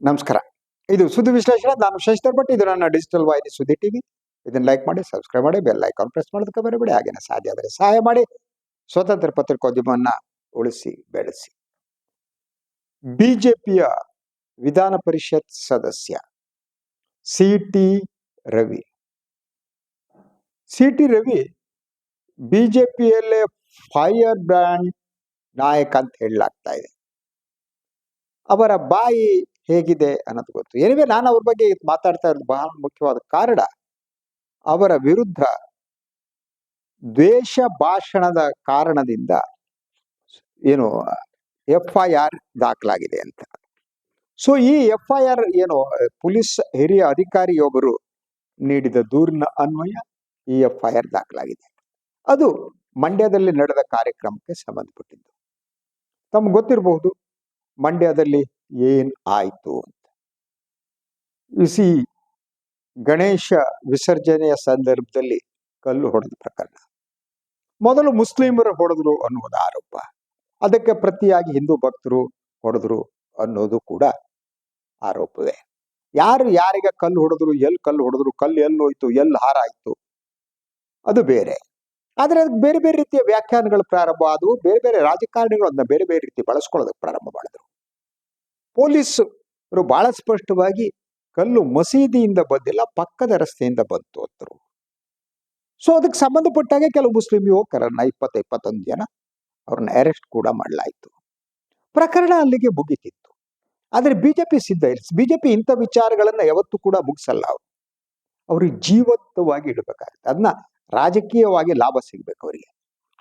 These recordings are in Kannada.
ನಮಸ್ಕಾರ. ಇದು ಸುದ್ದಿ ವಿಶ್ಲೇಷಣೆ, ನಾನು ಶಶಿಧರ್ ಭಟ್ ಇದು ನನ್ನ ಡಿಜಿಟಲ್ ವಾಹಿನಿ ಸುದ್ದಿ ಟಿವಿ. ಇದನ್ನ ಲೈಕ್ ಮಾಡಿ ಸಬ್ಸ್ಕ್ರೈಬ್ ಮಾಡಿ ಬೆಲ್ ಐಕಾನ್ ಪ್ರೆಸ್ ಮಾಡೋದಕ್ಕೆ ಬರಬೇಡಿ. ಹಾಗೇನೆ ಸಾಧ್ಯ ಆದರೆ ಸಹಾಯ ಮಾಡಿ. ಸ್ವತಂತ್ರ ಪತ್ರಿಕೋದ್ಯಮವನ್ನು ಉಳಿಸಿ, ಬೆಳೆಸಿ. ಬಿಜೆಪಿಯ ವಿಧಾನ ಪರಿಷತ್ ಸದಸ್ಯ C T Ravi. C T Ravi ಬಿಜೆಪಿಯಲ್ಲೇ fire brand ನಾಯಕ ಅಂತ ಹೇಳಲಾಗ್ತಾ ಇದೆ. ಅವರ ಬಾಯಿ ಹೇಗಿದೆ ಅನ್ನೋದು ಗೊತ್ತು. ಏನಿವೆ ನಾನು ಅವ್ರ ಬಗ್ಗೆ ಮಾತಾಡ್ತಾ ಇರೋದು ಬಹಳ ಮುಖ್ಯವಾದ ಕಾರಣ ಅವರ ವಿರುದ್ಧ ದ್ವೇಷ ಭಾಷಣದ ಕಾರಣದಿಂದ ಏನು ಎಫ್ ಐ ಆರ್ ದಾಖಲಾಗಿದೆ ಅಂತ. ಸೊ ಈ ಎಫ್ ಐ ಆರ್ ಏನು ಪೊಲೀಸ್ ಹಿರಿಯ ಅಧಿಕಾರಿಯೊಬ್ಬರು ನೀಡಿದ ದೂರಿನ ಅನ್ವಯ ಈ ಎಫ್ ಐ ಆರ್ ದಾಖಲಾಗಿದೆ. ಅದು ಮಂಡ್ಯದಲ್ಲಿ ನಡೆದ ಕಾರ್ಯಕ್ರಮಕ್ಕೆ ಸಂಬಂಧಪಟ್ಟಿದ್ದು. ತಮ್ಗೆ ಗೊತ್ತಿರಬಹುದು, ಮಂಡ್ಯದಲ್ಲಿ ಏನ್ ಆಯ್ತು ಅಂತ. ಇಸಿ ಗಣೇಶ ವಿಸರ್ಜನೆಯ ಸಂದರ್ಭದಲ್ಲಿ ಕಲ್ಲು ಹೊಡೆದ ಪ್ರಕರಣ. ಮೊದಲು ಮುಸ್ಲಿಮರು ಹೊಡೆದ್ರು ಅನ್ನುವುದು ಆರೋಪ. ಅದಕ್ಕೆ ಪ್ರತಿಯಾಗಿ ಹಿಂದೂ ಭಕ್ತರು ಹೊಡೆದ್ರು ಅನ್ನೋದು ಕೂಡ ಆರೋಪವೇ. ಯಾರು ಯಾರಿಗೆ ಕಲ್ಲು ಹೊಡೆದ್ರು, ಎಲ್ಲಿ ಕಲ್ಲು ಹೊಡೆದ್ರು, ಕಲ್ಲು ಎಲ್ಲಿ ಹೋಯ್ತು, ಎಲ್ಲಿ ಹಾರಾಯ್ತು ಅದು ಬೇರೆ. ಆದರೆ ಅದಕ್ಕೆ ಬೇರೆ ಬೇರೆ ರೀತಿಯ ವ್ಯಾಖ್ಯಾನಗಳು ಪ್ರಾರಂಭ ಆದವು, ಬೇರೆ ಬೇರೆ ರಾಜಕಾರಣಿಗಳು ಅದನ್ನ ಬೇರೆ ಬೇರೆ ರೀತಿ ಬಳಸ್ಕೊಳ್ಳೋದಕ್ಕೆ ಪ್ರಾರಂಭ ಮಾಡಿದ್ರು. ಪೊಲೀಸರು ಬಹಳ ಸ್ಪಷ್ಟವಾಗಿ ಕಲ್ಲು ಮಸೀದಿಯಿಂದ ಬಂದಿಲ್ಲ, ಪಕ್ಕದ ರಸ್ತೆಯಿಂದ ಬಂತು ಅಂತರು ಸೊ ಅದಕ್ಕೆ ಸಂಬಂಧಪಟ್ಟಾಗೆ ಕೆಲವು ಮುಸ್ಲಿಂ ಯುವಕರನ್ನ ಇಪ್ಪತ್ತ ಇಪ್ಪತ್ತೊಂದು ಜನ ಅವ್ರನ್ನ ಅರೆಸ್ಟ್ ಕೂಡ ಮಾಡಲಾಯಿತು. ಪ್ರಕರಣ ಅಲ್ಲಿಗೆ ಮುಗಿತಿತ್ತು. ಆದ್ರೆ ಬಿಜೆಪಿ ಸಿದ್ಧ ಇಲ್ಲ. ಬಿಜೆಪಿ ಇಂಥ ವಿಚಾರಗಳನ್ನ ಯಾವತ್ತೂ ಕೂಡ ಮುಗಿಸಲ್ಲ ಅವರು. ಅವ್ರಿಗೆ ಜೀವಂತವಾಗಿ ಇಡಬೇಕಾಗುತ್ತೆ. ಅದನ್ನ ರಾಜಕೀಯವಾಗಿ ಲಾಭ ಸಿಗಬೇಕು ಅವರಿಗೆ.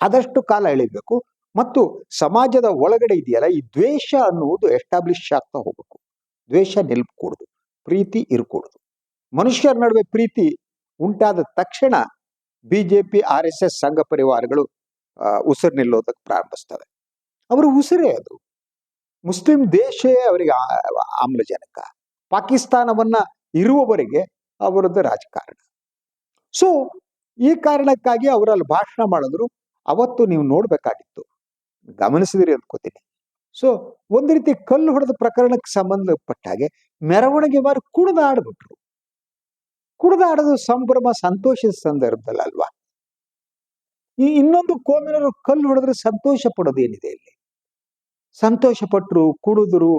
ಆದಷ್ಟು ಕಾಲ ಎಳಿಬೇಕು. ಮತ್ತು ಸಮಾಜದ ಒಳಗಡೆ ಇದೆಯಲ್ಲ, ಈ ದ್ವೇಷ ಅನ್ನುವುದು ಎಸ್ಟಾಬ್ಲಿಷ್ ಆಗ್ತಾ ಹೋಗ್ಬೇಕು. ದ್ವೇಷ ನಿಲ್ಕೂಡುದು, ಪ್ರೀತಿ ಇರ್ಕೂಡುದು. ಮನುಷ್ಯರ ನಡುವೆ ಪ್ರೀತಿ ಉಂಟಾದ ತಕ್ಷಣ ಬಿಜೆಪಿ ಆರ್ ಎಸ್ ಎಸ್ ಸಂಘ ಪರಿವಾರಗಳು ಉಸಿರು ನಿಲ್ಲೋದಕ್ಕೆ ಪ್ರಾರಂಭಿಸ್ತವೆ. ಅವರು ಉಸಿರೇ ಅದು. ಮುಸ್ಲಿಂ ದೇಶವೇ ಅವರಿಗೆ ಆಮ್ಲಜನಕ. ಪಾಕಿಸ್ತಾನವನ್ನ ಇರುವವರೆಗೆ ಅವರದ್ದು ರಾಜಕಾರಣ. ಸೊ ಈ ಕಾರಣಕ್ಕಾಗಿ ಅವರಲ್ಲಿ ಭಾಷಣ ಮಾಡಿದ್ರು. ಅವತ್ತು ನೀವು ನೋಡ್ಬೇಕಾಗಿತ್ತು ಗಮನಿಸಿದಿರಿ ಅನ್ಕೋತೀನಿ. ಸೊ ಒಂದು ರೀತಿ ಕಲ್ಲು ಹೊಡೆದ ಪ್ರಕರಣಕ್ಕೆ ಸಂಬಂಧಪಟ್ಟ ಹಾಗೆ ಮೆರವಣಿಗೆ ಮಾರು ಕುಣಿದಾಡ್ಬಿಟ್ರು. ಕುಡಿದಾಡೋದು ಸಂಭ್ರಮ, ಸಂತೋಷದ ಸಂದರ್ಭದಲ್ಲಿ ಅಲ್ವಾ? ಈ ಇನ್ನೊಂದು ಕೋಮಿನವರು ಕಲ್ಲು ಹೊಡೆದ್ರೆ ಸಂತೋಷ ಪಡೋದೇನಿದೆ ಇಲ್ಲಿ? ಸಂತೋಷ ಪಟ್ಟರು ಕುಡಿದ್ರು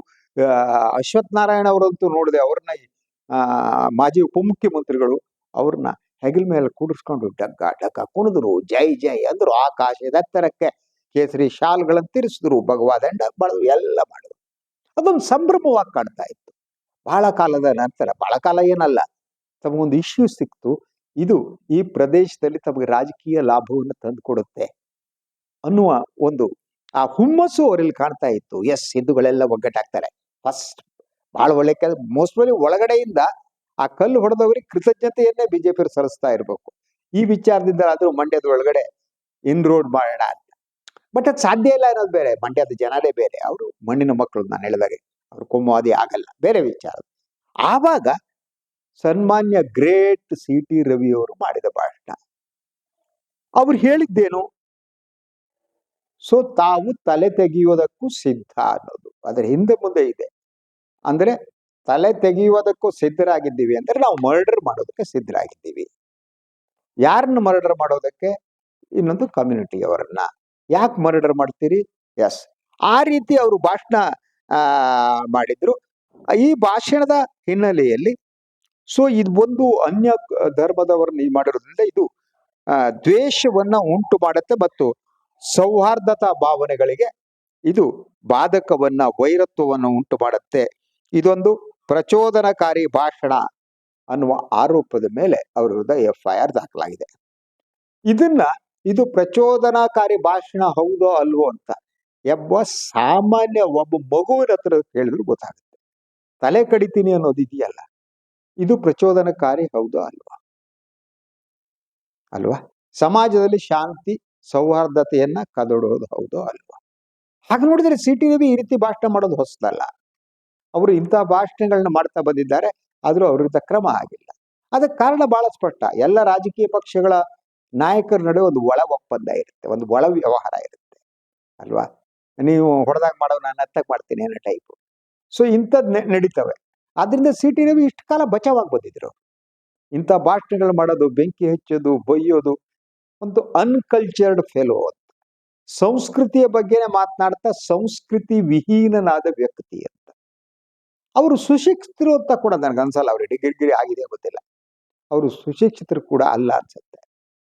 ಅಶ್ವಥ್ ನಾರಾಯಣ ಅವರಂತೂ ನೋಡಿದೆ, ಅವ್ರನ್ನ ಮಾಜಿ ಉಪಮುಖ್ಯಮಂತ್ರಿಗಳು ಅವ್ರನ್ನ ಹೆಗಲ್ ಮೇಲೆ ಕೂಡಿಸ್ಕೊಂಡು ಡಗ್ಗ ಡಗ್ಗ ಕುಣಿದ್ರು, ಜೈ ಜೈ ಅಂದ್ರು ಆಕಾಶದ ಎತ್ತರಕ್ಕೆ. ಕೇಸರಿ ಶಾಲ್ಗಳನ್ನು ತಿರ್ಸಿದ್ರು ಭಗವಾದಂಡ ಬಳದ್ರು ಎಲ್ಲ ಮಾಡಿದ್ರು. ಅದೊಂದು ಸಂಭ್ರಮವಾಗಿ ಕಾಣ್ತಾ ಇತ್ತು. ಬಹಳ ಕಾಲದ ನಂತರ, ಬಹಳ ಕಾಲ ಏನಲ್ಲ ತಮಗೊಂದು ಇಶ್ಯೂ ಸಿಕ್ತು. ಇದು ಈ ಪ್ರದೇಶದಲ್ಲಿ ತಮಗೆ ರಾಜಕೀಯ ಲಾಭವನ್ನು ತಂದುಕೊಡುತ್ತೆ ಅನ್ನುವ ಒಂದು, ಆ ಹುಮ್ಮಸ್ಸು ಅವರಲ್ಲಿ ಕಾಣ್ತಾ ಇತ್ತು. ಎಸ್ ಹಿಂದೂಗಳೆಲ್ಲ ಒಗ್ಗಟ್ಟಾಗ್ತಾರೆ. ಫಸ್ಟ್ ಬಹಳ ಒಳ್ಳೆ ಕೆಲಸ ಮೋಸ್ಟ್ಲಿ ಒಳಗಡೆಯಿಂದ ಆ ಕಲ್ಲು ಹೊಡೆದವರಿಗೆ ಕೃತಜ್ಞತೆಯನ್ನೇ ಬಿಜೆಪಿ ಸಲ್ಲಿಸ್ತಾ ಇರಬೇಕು. ಈ ವಿಚಾರದಿಂದ ಆದ್ರೂ ಮಂಡ್ಯದ ಒಳಗಡೆ ಇನ್ ರೋಡ್ ಮಾಡೋಣ ಬಟ್ ಅದು ಸಾಧ್ಯ ಇಲ್ಲ ಅನ್ನೋದು ಬೇರೆ. ಮಂಡ್ಯದ ಜನರೇ ಬೇರೆ. ಅವರು ಮಣ್ಣಿನ ಮಕ್ಕಳು ನಾನು ಹೇಳಿದಾಗೆ. ಅವ್ರು ಕೋಮುವಾದಿ ಆಗಲ್ಲ. ಬೇರೆ ವಿಚಾರ. ಆವಾಗ ಸನ್ಮಾನ್ಯ ಗ್ರೇಟ್ ಸಿ ಟಿ ರವಿ ಅವರು ಮಾಡಿದ ಭಾಷಣ. ಅವ್ರು ಹೇಳಿದ್ದೇನು? ಸೊ ತಾವು ತಲೆ ತೆಗೆಯುವುದಕ್ಕೂ ಸಿದ್ಧ ಅನ್ನೋದು. ಅದರ ಹಿಂದೆ ಮುಂದೆ ಇದೆ. ಅಂದ್ರೆ ತಲೆ ತೆಗೆಯುವುದಕ್ಕೂ ಸಿದ್ಧರಾಗಿದ್ದೀವಿ ಅಂದ್ರೆ ನಾವು ಮರ್ಡರ್ ಮಾಡೋದಕ್ಕೆ ಸಿದ್ಧರಾಗಿದ್ದೀವಿ. ಯಾರನ್ನು ಮರ್ಡರ್ ಮಾಡೋದಕ್ಕೆ? ಇನ್ನೊಂದು ಕಮ್ಯುನಿಟಿ ಅವರನ್ನ. ಯಾಕೆ ಮರ್ಡರ್ ಮಾಡ್ತೀರಿ? ಎಸ್ ಆ ರೀತಿ ಅವರು ಭಾಷಣ ಮಾಡಿದ್ರು. ಈ ಭಾಷಣದ ಹಿನ್ನೆಲೆಯಲ್ಲಿ, ಸೊ, ಇದು ಒಂದು ಅನ್ಯ ಧರ್ಮದವರನ್ನ ಇದು ಮಾಡಿರೋದ್ರಿಂದ ಇದು ದ್ವೇಷವನ್ನ ಉಂಟು ಮಾಡುತ್ತೆ ಮತ್ತು ಸೌಹಾರ್ದತಾ ಭಾವನೆಗಳಿಗೆ ಇದು ಬಾಧಕವನ್ನ, ವೈರತ್ವವನ್ನು ಉಂಟು ಮಾಡುತ್ತೆ. ಇದೊಂದು ಪ್ರಚೋದನಕಾರಿ ಭಾಷಣ ಅನ್ನುವ ಆರೋಪದ ಮೇಲೆ ಅವರ ವಿರುದ್ಧ ಎಫ್ ಐ ಆರ್ ದಾಖಲಾಗಿದೆ. ಇದನ್ನ ಇದು ಪ್ರಚೋದನಾಕಾರಿ ಭಾಷಣ ಹೌದೋ ಅಲ್ವೋ ಅಂತ. ಎಬ್ಬ ಸಾಮಾನ್ಯ ಒಬ್ಬ ಮಗುವಿನ ಹತ್ರ ಹೇಳಿದ್ರು ಗೊತ್ತಾಗುತ್ತೆ. ತಲೆ ಕಡಿತೀನಿ ಅನ್ನೋದು ಇದೆಯಲ್ಲ, ಇದು ಪ್ರಚೋದನಕಾರಿ ಹೌದೋ ಅಲ್ವಾ? ಅಲ್ವಾ? ಸಮಾಜದಲ್ಲಿ ಶಾಂತಿ, ಸೌಹಾರ್ದತೆಯನ್ನ ಕದಡೋದು ಹೌದೋ ಅಲ್ವಾ? ಹಾಗೆ ನೋಡಿದ್ರೆ ಸಿ ಟಿ ರವಿ ಈ ರೀತಿ ಭಾಷಣ ಮಾಡೋದು ಹೊಸದಲ್ಲ. ಅವರು ಇಂತಹ ಭಾಷಣಗಳನ್ನ ಮಾಡ್ತಾ ಬಂದಿದ್ದಾರೆ, ಆದ್ರೂ ಅವ್ರ ಕ್ರಮ ಆಗಿಲ್ಲ. ಅದಕ್ಕೆ ಕಾರಣ ಬಹಳ ಸ್ಪಷ್ಟ. ಎಲ್ಲ ರಾಜಕೀಯ ಪಕ್ಷಗಳ ನಾಯಕರ ನಡುವೆ ಒಂದು ಒಳ ಒಪ್ಪಂದ ಇರುತ್ತೆ, ಒಂದು ಒಳ ವ್ಯವಹಾರ ಇರುತ್ತೆ, ಅಲ್ವಾ? ನೀವು ಹೊಡೆದಾಗ ಮಾಡೋ ನಾನು ಹತ್ತಾಗ ಮಾಡ್ತೀನಿ ಅನ್ನೋ ಟೈಪು. ಸೊ ಇಂಥದ್ದು ನಡೀತವೆ. ಆದ್ರಿಂದ ಸಿ ಟಿ ರವಿ ಇಷ್ಟು ಕಾಲ ಬಚಾವಾಗಿ ಬಂದಿದ್ರು. ಇಂಥ ಭಾಷಣಗಳು ಮಾಡೋದು, ಬೆಂಕಿ ಹಚ್ಚೋದು, ಬೈಯೋದು, ಒಂದು ಅನ್ಕಲ್ಚರ್ಡ್ ಫೆಲೋ ಅಂತ. ಸಂಸ್ಕೃತಿಯ ಬಗ್ಗೆನೇ ಮಾತನಾಡ್ತಾ ಸಂಸ್ಕೃತಿ ವಿಹೀನನಾದ ವ್ಯಕ್ತಿ ಅಂತ. ಅವರು ಸುಶಿಕ್ಷಿತರು ಅಂತ ಕೂಡ ನನಗೆ ಅನ್ಸಲ್ಲ ಅವ್ರಿಗೆ ಡಿಗ್ರಿ ಗಿರಿ ಆಗಿದೆ ಗೊತ್ತಿಲ್ಲ. ಅವರು ಸುಶಿಕ್ಷಿತರು ಕೂಡ ಅಲ್ಲ ಅನ್ಸುತ್ತೆ.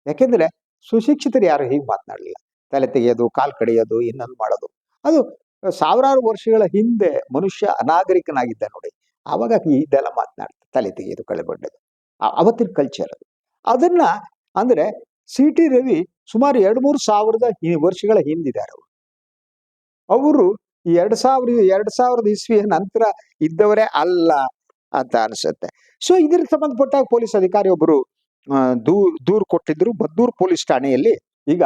ಯಾಕೆಂದ್ರೆ ಸುಶಿಕ್ಷಿತರು ಯಾರು ಹೀಗೆ ಮಾತನಾಡಲಿಲ್ಲ. ತಲೆ ತೆಗೆಯೋದು, ಕಾಲ್ ಕಡಿಯೋದು, ಇನ್ನೊಂದು ಮಾಡೋದು. ಅದು ಸಾವಿರಾರು ವರ್ಷಗಳ ಹಿಂದೆ ಮನುಷ್ಯ ಅನಾಗರಿಕನಾಗಿದ್ದ ನೋಡಿ, ಆವಾಗ ಇದೆಲ್ಲ ಮಾತನಾಡ್ತಾರೆ ತಲೆ ತೆಗೆಯೋದು ಕಳೆಬಡ್ಡದು ಅವತ್ತಿನ ಕಲ್ಚರ್ ಅದು. ಅದನ್ನ ಅಂದ್ರೆ ಸಿ ಟಿ ರವಿ ಸುಮಾರು ಎರಡು ಮೂರು ಸಾವಿರದ ವರ್ಷಗಳ ಹಿಂದಿದ್ದಾರೆ ಅವರು. ಅವರು ಎರಡ್ ಸಾವಿರ, ಎರಡ್ ಸಾವಿರದ ಇಸ್ವಿಯ ನಂತರ ಇದ್ದವರೇ ಅಲ್ಲ ಅಂತ ಅನಿಸುತ್ತೆ. ಸೊ ಇದಕ್ಕೆ ಸಂಬಂಧಪಟ್ಟ ಪೊಲೀಸ್ ಅಧಿಕಾರಿ ಒಬ್ಬರು ದೂರ್, ದೂರು ಕೊಟ್ಟಿದ್ರು ಬದ್ದೂರು ಪೊಲೀಸ್ ಠಾಣೆಯಲ್ಲಿ. ಈಗ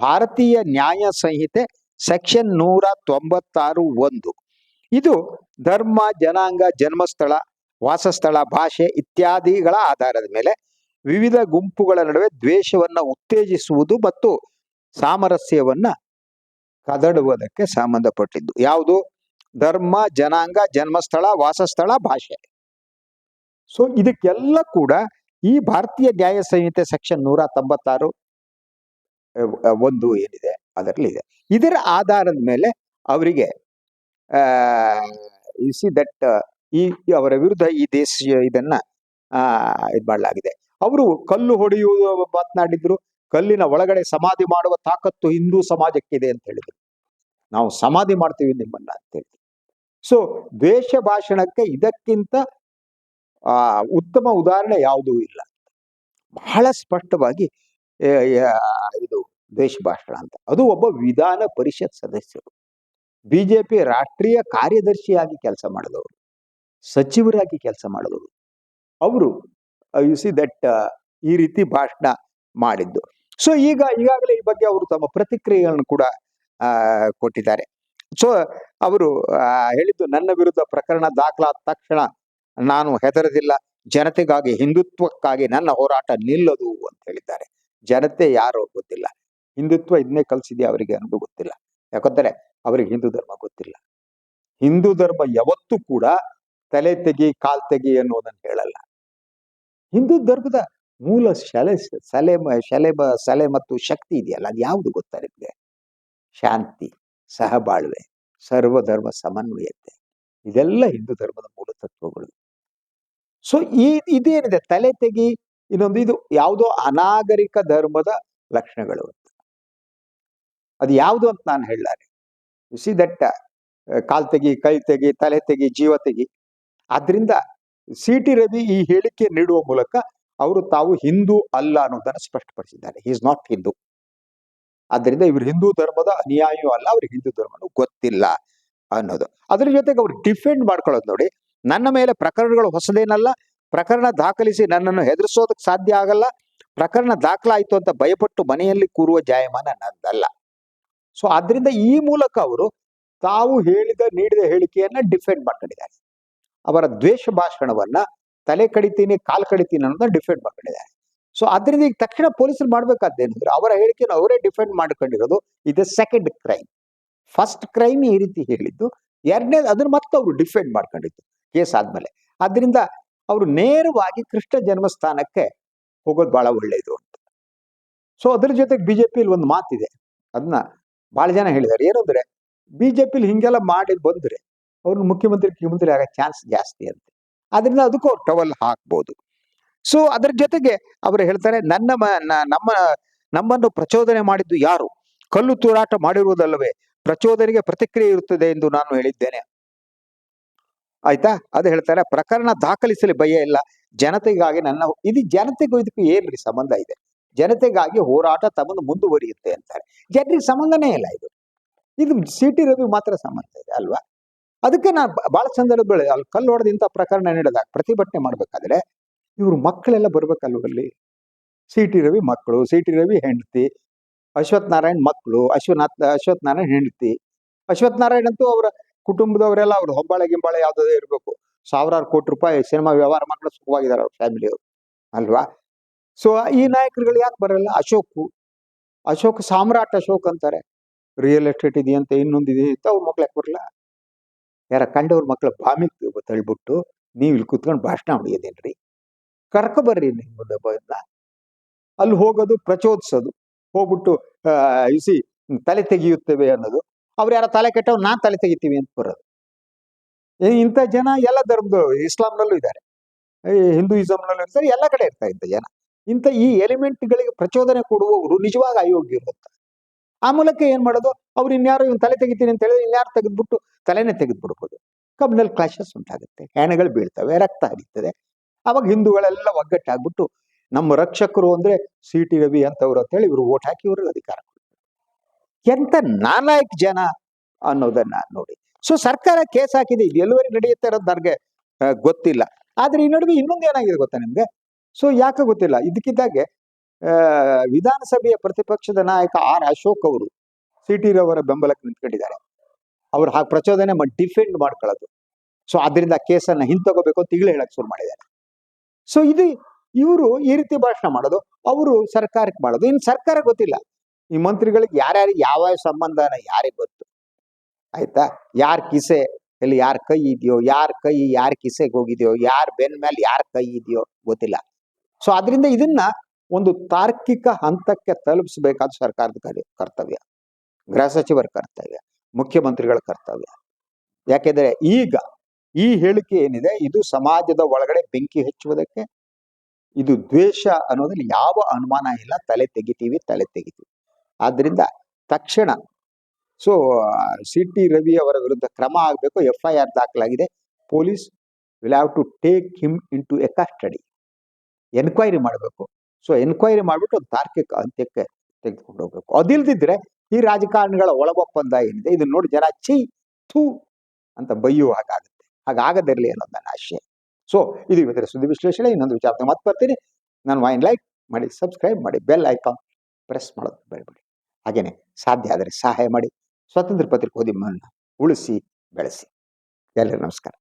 ಭಾರತೀಯ ನ್ಯಾಯ ಸಂಹಿತೆ ಸೆಕ್ಷನ್ ನೂರ ತೊಂಬತ್ತಾರು ಒಂದು. ಇದು ಧರ್ಮ, ಜನಾಂಗ, ಜನ್ಮಸ್ಥಳ, ವಾಸಸ್ಥಳ, ಭಾಷೆ ಇತ್ಯಾದಿಗಳ ಆಧಾರದ ಮೇಲೆ ವಿವಿಧ ಗುಂಪುಗಳ ನಡುವೆ ದ್ವೇಷವನ್ನು ಉತ್ತೇಜಿಸುವುದು ಮತ್ತು ಸಾಮರಸ್ಯವನ್ನ ಕದಡುವುದಕ್ಕೆ ಸಂಬಂಧಪಟ್ಟಿದ್ದು. ಯಾವುದು? ಧರ್ಮ, ಜನಾಂಗ, ಜನ್ಮಸ್ಥಳ, ವಾಸಸ್ಥಳ, ಭಾಷೆ. ಸೊ ಇದಕ್ಕೆಲ್ಲ ಕೂಡ ಈ ಭಾರತೀಯ ನ್ಯಾಯ ಸಂಹಿತೆ ಸೆಕ್ಷನ್ ನೂರ ತೊಂಬತ್ತಾರು ಒಂದು ಏನಿದೆ, ಅದರಲ್ಲಿ ಇದೆ. ಇದರ ಆಧಾರದ ಮೇಲೆ ಅವರಿಗೆ ಸಿ ದಟ್ ಈ ಅವರ ವಿರುದ್ಧ ಈ ದೇಶ ಇದನ್ನ ಇದು ಮಾಡಲಾಗಿದೆ. ಅವರು ಕಲ್ಲು ಹೊಡೆಯುವುದು ಮಾತನಾಡಿದ್ರು, ಕಲ್ಲಿನ ಒಳಗಡೆ ಸಮಾಧಿ ಮಾಡುವ ತಾಕತ್ತು ಹಿಂದೂ ಸಮಾಜಕ್ಕಿದೆ ಅಂತ ಹೇಳಿದ್ರು. ನಾವು ಸಮಾಧಿ ಮಾಡ್ತೀವಿ ನಿಮ್ಮನ್ನ ಅಂತ ಹೇಳಿದ್ರು. ಸೊ ದ್ವೇಷ ಭಾಷಣಕ್ಕೆ ಇದಕ್ಕಿಂತ ಆ, ಉತ್ತಮ ಉದಾಹರಣೆ ಯಾವುದೂ ಇಲ್ಲ. ಬಹಳ ಸ್ಪಷ್ಟವಾಗಿ ಇದು ದ್ವೇಷ ಭಾಷಣ ಅಂತ. ಅದು ಒಬ್ಬ ವಿಧಾನ ಪರಿಷತ್ ಸದಸ್ಯರು. ಬಿಜೆಪಿ ರಾಷ್ಟ್ರೀಯ ಕಾರ್ಯದರ್ಶಿಯಾಗಿ ಕೆಲಸ ಮಾಡಿದವರು, ಸಚಿವರಾಗಿ ಕೆಲಸ ಮಾಡಿದವರು. ಅವರು ಯು ಸಿ ದಟ್ ಈ ರೀತಿ ಭಾಷಣ ಮಾಡಿದ್ದು. ಸೊ, ಈಗ, ಈಗಾಗಲೇ ಈ ಬಗ್ಗೆ ಅವರು ತಮ್ಮ ಪ್ರತಿಕ್ರಿಯೆಗಳನ್ನು ಕೂಡ ಕೊಟ್ಟಿದ್ದಾರೆ. ಸೊ, ಅವರು ಹೇಳಿದ್ದು ನನ್ನ ವಿರುದ್ಧ ಪ್ರಕರಣ ದಾಖಲಾದ ತಕ್ಷಣ ನಾನು ಹೆದರದಿಲ್ಲ. ಜನತೆಗಾಗಿ ಹಿಂದುತ್ವಕ್ಕಾಗಿ ನನ್ನ ಹೋರಾಟ ನಿಲ್ಲದು ಅಂತ ಹೇಳಿದ್ದಾರೆ. ಜನತೆ ಯಾರು ಗೊತ್ತಿಲ್ಲ. ಹಿಂದುತ್ವ ಇದನ್ನೇ ಕಲಿಸಿದೆ ಅವರಿಗೆ ಅನ್ನೋದು ಗೊತ್ತಿಲ್ಲ. ಯಾಕಂದ್ರೆ ಅವರಿಗೆ ಹಿಂದೂ ಧರ್ಮ ಗೊತ್ತಿಲ್ಲ. ಹಿಂದೂ ಧರ್ಮ ಯಾವತ್ತೂ ಕೂಡ ತಲೆ ತೆಗಿ, ಕಾಲ್ ತೆಗಿ ಅನ್ನೋದನ್ನು ಹೇಳಲ್ಲ. ಹಿಂದೂ ಧರ್ಮದ ಮೂಲ ಶಲೆ, ಸಲೆ ಶಲೆ, ಸಲೆ ಮತ್ತು ಶಕ್ತಿ ಇದೆಯಲ್ಲ, ಅದು ಯಾವುದು ಗೊತ್ತಾ ನಿಮಗೆ? ಶಾಂತಿ, ಸಹಬಾಳ್ವೆ, ಸರ್ವಧರ್ಮ ಸಮನ್ವಯತೆ. ಇದೆಲ್ಲ ಹಿಂದೂ ಧರ್ಮದ ಮೂಲ ತತ್ವಗಳು. ಸೊ ಈ ಇದೇನಿದೆ ತಲೆ ತೆಗಿ ಇನ್ನೊಂದು ಇದು ಯಾವುದೋ ಅನಾಗರಿಕ ಧರ್ಮದ ಲಕ್ಷಣಗಳು ಅಂತ. ಅದು ಯಾವುದು ಅಂತ ನಾನು ಹೇಳಲಾರೆ. ಸಿ ದಟ್ಟ ಕಾಲ್ ತೆಗಿ, ಕೈ ತೆಗಿ, ತಲೆ ತೆಗಿ, ಜೀವ ತೆಗಿ. ಆದ್ರಿಂದ ಸಿ ಟಿ ರವಿ ಈ ಹೇಳಿಕೆ ನೀಡುವ ಮೂಲಕ ಅವರು ತಾವು ಹಿಂದೂ ಅಲ್ಲ ಅನ್ನೋದನ್ನು ಸ್ಪಷ್ಟಪಡಿಸಿದ್ದಾರೆ. Is not Hindu. ಆದ್ರಿಂದ ಇವರು ಹಿಂದೂ ಧರ್ಮದ ಅನುಯಾಯಿಯೂ ಅಲ್ಲ, ಅವ್ರಿಗೆ ಹಿಂದೂ ಧರ್ಮನೂ ಗೊತ್ತಿಲ್ಲ ಅನ್ನೋದು. ಅದ್ರ ಜೊತೆಗೆ ಅವ್ರು ಡಿಫೆಂಡ್ ಮಾಡ್ಕೊಳ್ಳೋದು ನೋಡಿ ನನ್ನ ಮೇಲೆ ಪ್ರಕರಣಗಳು ಹೊಸದೇನಲ್ಲ, ಪ್ರಕರಣ ದಾಖಲಿಸಿ ನನ್ನನ್ನು ಹೆದರಿಸೋದಕ್ಕೆ ಸಾಧ್ಯ ಆಗಲ್ಲ, ಪ್ರಕರಣ ದಾಖಲಾಯಿತು ಅಂತ ಭಯಪಟ್ಟು ಮನೆಯಲ್ಲಿ ಕೂರುವ ಜಾಯಮಾನ ನನ್ನದಲ್ಲ ಸೊ ಆದ್ರಿಂದ ಈ ಮೂಲಕ ಅವರು ತಾವು ಹೇಳಿದ, ನೀಡಿದ ಹೇಳಿಕೆಯನ್ನ ಡಿಫೆಂಡ್ ಮಾಡ್ಕೊಂಡಿದ್ದಾರೆ. ಅವರ ದ್ವೇಷ ಭಾಷಣವನ್ನ ತಲೆ ಕಡಿತೀನಿ, ಕಾಲ್ ಕಡಿತೀನಿ ಅನ್ನೋದನ್ನ ಡಿಫೆಂಡ್ ಮಾಡ್ಕೊಂಡಿದ್ದಾರೆ. ಸೊ ಅದರಿಂದ ಈಗ ತಕ್ಷಣ ಪೊಲೀಸರು ಮಾಡ್ಬೇಕಾದ್ದೇನಂದ್ರೆ ಅವರ ಹೇಳಿಕೆಯನ್ನು ಅವರೇ ಡಿಫೆಂಡ್ ಮಾಡ್ಕೊಂಡಿರೋದು ಇದು ಸೆಕೆಂಡ್ ಕ್ರೈಮ್ ಫಸ್ಟ್ ಕ್ರೈಮ್ ಈ ರೀತಿ ಹೇಳಿದ್ದು, ಎರಡನೇದು ಅದನ್ನ ಮತ್ತೆ ಅವರು ಡಿಫೆಂಡ್ ಮಾಡ್ಕೊಂಡಿದ್ದು. ಕೇಸ್ ಆದ್ಮೇಲೆ ಅದರಿಂದ ಅವರು ನೇರವಾಗಿ ಕೃಷ್ಣ ಜನ್ಮಸ್ಥಾನಕ್ಕೆ ಹೋಗೋದು ಬಹಳ ಒಳ್ಳೆಯದು ಅಂತ. ಸೊ ಅದ್ರ ಜೊತೆಗೆ ಬಿಜೆಪಿಯಲ್ಲಿ ಒಂದು ಮಾತಿದೆ. ಅದನ್ನ ಬಹಳ ಜನ ಹೇಳಿದ್ದಾರೆ ಏನಂದ್ರೆ, ಬಿಜೆಪಿಲಿ ಹಿಂಗೆಲ್ಲ ಮಾಡಿ ಬಂದ್ರೆ ಅವ್ರನ್ನ ಮುಖ್ಯಮಂತ್ರಿ ಮುಖ್ಯಮಂತ್ರಿ ಆಗೋ ಚಾನ್ಸ್ ಜಾಸ್ತಿ ಅಂತ. ಅದರಿಂದ ಅದಕ್ಕೂ ಅವ್ರು ಟವಲ್ ಹಾಕ್ಬೋದು. ಸೊ ಅದ್ರ ಜೊತೆಗೆ ಅವರು ಹೇಳ್ತಾರೆ, ನನ್ನ ನಮ್ಮ, ನಮ್ಮನ್ನು ಪ್ರಚೋದನೆ ಮಾಡಿದ್ದು ಯಾರು? ಕಲ್ಲು ತೂರಾಟ ಮಾಡಿರುವುದಲ್ಲವೇ? ಪ್ರಚೋದನೆಗೆ ಪ್ರತಿಕ್ರಿಯೆ ಇರುತ್ತದೆ ಎಂದು ನಾನು ಹೇಳಿದ್ದೇನೆ. ಆಯ್ತಾ? ಅದು ಹೇಳ್ತಾರೆ, ಪ್ರಕರಣ ದಾಖಲಿಸಲಿ ಭಯ ಇಲ್ಲ. ಜನತೆಗಾಗಿ ನನ್ನ ಇದು ಜನತೆಗೂ ಇದಕ್ಕೂ ಏನ್ರಿ ಸಂಬಂಧ ಇದೆ? ಜನತೆಗಾಗಿ ಹೋರಾಟ ತಮ್ಮನ್ನು ಮುಂದುವರಿಯುತ್ತೆ ಅಂತಾರೆ. ಜನರಿಗೆ ಸಂಬಂಧನೇ ಇಲ್ಲ ಇದು. ಇದು ಸಿಟಿ ರವಿ ಮಾತ್ರ ಸಂಬಂಧ ಇದೆ ಅಲ್ವಾ? ಅದಕ್ಕೆ ನಾನು ಬಹಳ ಸಂದರ್ಭಗಳು ಅಲ್ಲಿ ಕಲ್ಲು ಹೊಡೆದ ಇಂಥ ಪ್ರಕರಣ ನೀಡಿದಾಗ ಪ್ರತಿಭಟನೆ ಮಾಡ್ಬೇಕಾದ್ರೆ ಇವರು ಮಕ್ಕಳೆಲ್ಲ ಬರ್ಬೇಕಲ್ವಲ್ಲಿ ಸಿ ಟಿ ರವಿ ಮಕ್ಕಳು ಸಿ ಟಿ ರವಿ ಹೆಂಡತಿ ಅಶ್ವಥ್ ನಾರಾಯಣ್ ಮಕ್ಕಳು, ಅಶ್ವನಾಥ್ ಅಶ್ವಥ್ ನಾರಾಯಣ್ ಹೆಂಡತಿ. ಅಶ್ವಥ್ ನಾರಾಯಣ್ ಅಂತೂ ಅವರ ಕುಟುಂಬದವರೆಲ್ಲ ಅವ್ರ ಹೊಂಬಾಳೆ ಗಿಂಬಾಳೆ ಯಾವ್ದೇ ಇರಬೇಕು. ಸಾವಿರಾರು ಕೋಟಿ ರೂಪಾಯಿ ಸಿನಿಮಾ ವ್ಯವಹಾರ ಮಾಡ್ಕೊಂಡು ಸುಖವಾಗಿದ್ದಾರೆ ಅವ್ರ ಫ್ಯಾಮಿಲಿಯವರು ಅಲ್ವಾ? ಸೊ ಈ ನಾಯಕರುಗಳು ಯಾಕೆ ಬರಲ್ಲ? ಅಶೋಕ್. ಅಶೋಕ್ ಸಾಮ್ರಾಟ್ ಅಶೋಕ್ ಅಂತಾರೆ. ರಿಯಲ್ ಎಸ್ಟೇಟ್ ಇದೆಯಂತೆ, ಇನ್ನೊಂದು ಇದೆ ಅಂತ ಅವ್ರ ಮಕ್ಳು ಯಾಕೆ ಬರಲ್ಲ? ಯಾರ ಕಂಡವ್ರ ಮಕ್ಳ ಬಾಮಿಗೆ ತಳ್ಬಿಟ್ಟು ನೀವು ಇಲ್ಲಿ ಕುತ್ಕೊಂಡು ಭಾಷಣ ಹೊಡಿಯೋದೇನ್ರಿ? ಕರ್ಕ ಬರ್ರಿ ಬಂದ ಅಲ್ಲಿ ಹೋಗೋದು, ಪ್ರಚೋದಿಸೋದು. ಹೋಗ್ಬಿಟ್ಟು ಇಸಿ ತಲೆ ತೆಗೆಯುತ್ತೇವೆ ಅನ್ನೋದು. ಅವ್ರು ಯಾರ ತಲೆ ಕೆಟ್ಟವ್ರು, ನಾನ್ ತಲೆ ತೆಗಿತೀವಿ ಅಂತ ಬರೋದು. ಇಂಥ ಜನ ಎಲ್ಲ ಧರ್ಮದ ಇಸ್ಲಾಂನಲ್ಲೂ ಇದ್ದಾರೆ. ಹಿಂದೂಯಿಸಂನಲ್ಲೂ ಇರ್ತಾರೆ ಎಲ್ಲ ಕಡೆ ಇರ್ತಾ ಇಂಥ ಜನ. ಇಂಥ ಈ ಎಲಿಮೆಂಟ್ಗಳಿಗೆ ಪ್ರಚೋದನೆ ಕೊಡುವವರು ನಿಜವಾಗಿ ಅಯೋಗ್ಯ ಇರುತ್ತ ಆ ಮೂಲಕ ಏನ್ ಮಾಡೋದು? ಅವ್ರು ಇನ್ಯಾರು ಇವ್ನು ತಲೆ ತೆಗಿತೀನಿ ಅಂತ ಹೇಳಿದ್ರೆ ಇನ್ಯಾರು ತೆಗೆದ್ಬಿಟ್ಟು ತಲೆನೇ ತೆಗೆದ್ಬಿಡ್ಬೋದು. ಕಬ್ನಲ್ಲಿ ಕ್ಲಾಶಸ್ ಉಂಟಾಗುತ್ತೆ. ಹೆಣಗಳು ಬೀಳ್ತವೆ, ರಕ್ತ ಹರಿತದೆ. ಅವಾಗ ಹಿಂದೂಗಳೆಲ್ಲ ಒಗ್ಗಟ್ಟಾಗ್ಬಿಟ್ಟು ನಮ್ಮ ರಕ್ಷಕರು ಅಂದ್ರೆ ಸಿ ಟಿ ರವಿ ಅಂತವ್ರು ಅಂತೇಳಿ ಇವರು ಓಟ್ ಹಾಕಿ ಇವ್ರಿಗೆ ಅಧಿಕಾರ. ಎಂತ ನಾಲಾಯಕ್ ಜನ ಅನ್ನೋದನ್ನ ನೋಡಿ. ಸೊ ಸರ್ಕಾರ ಕೇಸ್ ಹಾಕಿದೆ, ಇದು ಎಲ್ಲವರೆಗೆ ನಡೆಯುತ್ತೆ ಅನ್ನೋದು ನನಗೆ ಗೊತ್ತಿಲ್ಲ. ಆದ್ರೆ ಈ ನಡುವೆ ಇನ್ನೊಂದು ಏನಾಗಿದೆ ಗೊತ್ತಾ ನಿಮ್ಗೆ? ಸೊ ಯಾಕೆ ಗೊತ್ತಿಲ್ಲ. ಇದಕ್ಕಿದ್ದಾಗೆ ವಿಧಾನಸಭೆಯ ಪ್ರತಿಪಕ್ಷದ ನಾಯಕ ಆರ್ ಅಶೋಕ್ ಅವರು ಟಿ ರವರ ಬೆಂಬಲಕ್ಕೆ ನಿಂತ್ಕೊಂಡಿದ್ದಾರೆ. ಅವ್ರು ಹಾಗೆ ಪ್ರಚೋದನೆ ಮಾಡಿ ಡಿಫೆಂಡ್ ಮಾಡ್ಕೊಳ್ಳೋದು. ಸೊ ಅದರಿಂದ ಕೇಸನ್ನ ಹಿಂತಗೋಬೇಕು ಅಂತ ಈಗಲೇ ಹೇಳಕ್ ಶುರು ಮಾಡಿದ್ದಾರೆ. ಸೊ ಇದು ಇವರು ಈ ರೀತಿ ಭಾಷಣ ಮಾಡೋದು, ಅವರು ಸರ್ಕಾರಕ್ಕೆ ಮಾಡೋದು. ಇನ್ನು ಸರ್ಕಾರ ಗೊತ್ತಿಲ್ಲ. ಈ ಮಂತ್ರಿಗಳಿಗೆ ಯಾರ್ಯಾರಿಗೆ ಯಾವ ಸಂಬಂಧನ ಯಾರಿಗೆ ಗೊತ್ತು? ಆಯ್ತಾ? ಯಾರ ಕಿಸೆ ಇಲ್ಲಿ ಯಾರ ಕೈ ಇದೆಯೋ, ಯಾರ ಕೈ ಯಾರ ಕಿಸೆಗೆ ಹೋಗಿದೆಯೋ, ಯಾರ ಬೆನ್ ಮೇಲೆ ಯಾರ ಕೈ ಇದೆಯೋ ಗೊತ್ತಿಲ್ಲ. ಸೊ ಅದರಿಂದ ಇದನ್ನ ಒಂದು ತಾರ್ಕಿಕ ಹಂತಕ್ಕೆ ತಲುಪಿಸಬೇಕಾದ ಸರ್ಕಾರದ ಕರ್ತವ್ಯ. ಗೃಹ ಸಚಿವರ ಕರ್ತವ್ಯ, ಮುಖ್ಯಮಂತ್ರಿಗಳ ಕರ್ತವ್ಯ. ಯಾಕೆಂದ್ರೆ ಈಗ ಈ ಹೇಳಿಕೆ ಏನಿದೆ? ಇದು ಸಮಾಜದ ಒಳಗಡೆ ಬೆಂಕಿ ಹಚ್ಚುವುದಕ್ಕೆ, ಇದು ದ್ವೇಷ ಅನ್ನೋದ್ರಲ್ಲಿ ಯಾವ ಅನುಮಾನ ಇಲ್ಲ. ತಲೆ ತೆಗಿತೀವಿ ತಲೆ ತೆಗಿತೀವಿ. ಆದ್ರಿಂದ ತಕ್ಷಣ ಸೊ ಸಿ ಟಿ ರವಿ ಅವರ ವಿರುದ್ಧ ಕ್ರಮ ಆಗಬೇಕು ಎಫ್ ಐ ಆರ್ ದಾಖಲಾಗಿದೆ. Police will have to take him in to a custody enquiry ಮಾಡಬೇಕು. ಸೊ ಎನ್ಕ್ವೈರಿ ಮಾಡಿಬಿಟ್ಟು ಒಂದು ತಾರ್ಕಿಕ ಅಂತ್ಯಕ್ಕೆ ತೆಗೆದುಕೊಂಡು ಹೋಗ್ಬೇಕು. ಅದಿಲ್ದಿದ್ರೆ ಈ ರಾಜಕಾರಣಿಗಳ ಒಳಗೊಪ್ಪಂದ ಏನಿದೆ, ಇದನ್ನು ನೋಡಿ ಜನ ಛೀ, ಥೂ ಅಂತ ಬೈಯುವ ಹಾಗಾಗುತ್ತೆ. ಹಾಗಾಗದಿರಲಿ ಅನ್ನೋದು ನನ್ನ ಆಶಯ. ಸೊ ಇದು ಇವತ್ತಿನ ಸುದ್ದಿ ವಿಶ್ಲೇಷಣೆ. ಇನ್ನೊಂದು ವಿಚಾರ ಮತ್ತೆ ಬರ್ತೀನಿ. ನಾನು ವೈನ್ ಲೈಕ್ ಮಾಡಿ, ಸಬ್ಸ್ಕ್ರೈಬ್ ಮಾಡಿ, ಬೆಲ್ ಐಕಾನ್ ಪ್ರೆಸ್ ಮಾಡೋದು ಬೆಳಬೇಡಿ ಹಾಗೇನೆ ಸಾಧ್ಯ ಆದರೆ ಸಹಾಯ ಮಾಡಿ. ಸ್ವತಂತ್ರ ಪತ್ರಿಕೋದ್ಯಮವನ್ನು ಉಳಿಸಿ ಬೆಳೆಸಿ. ಎಲ್ಲರಿಗೂ ನಮಸ್ಕಾರ.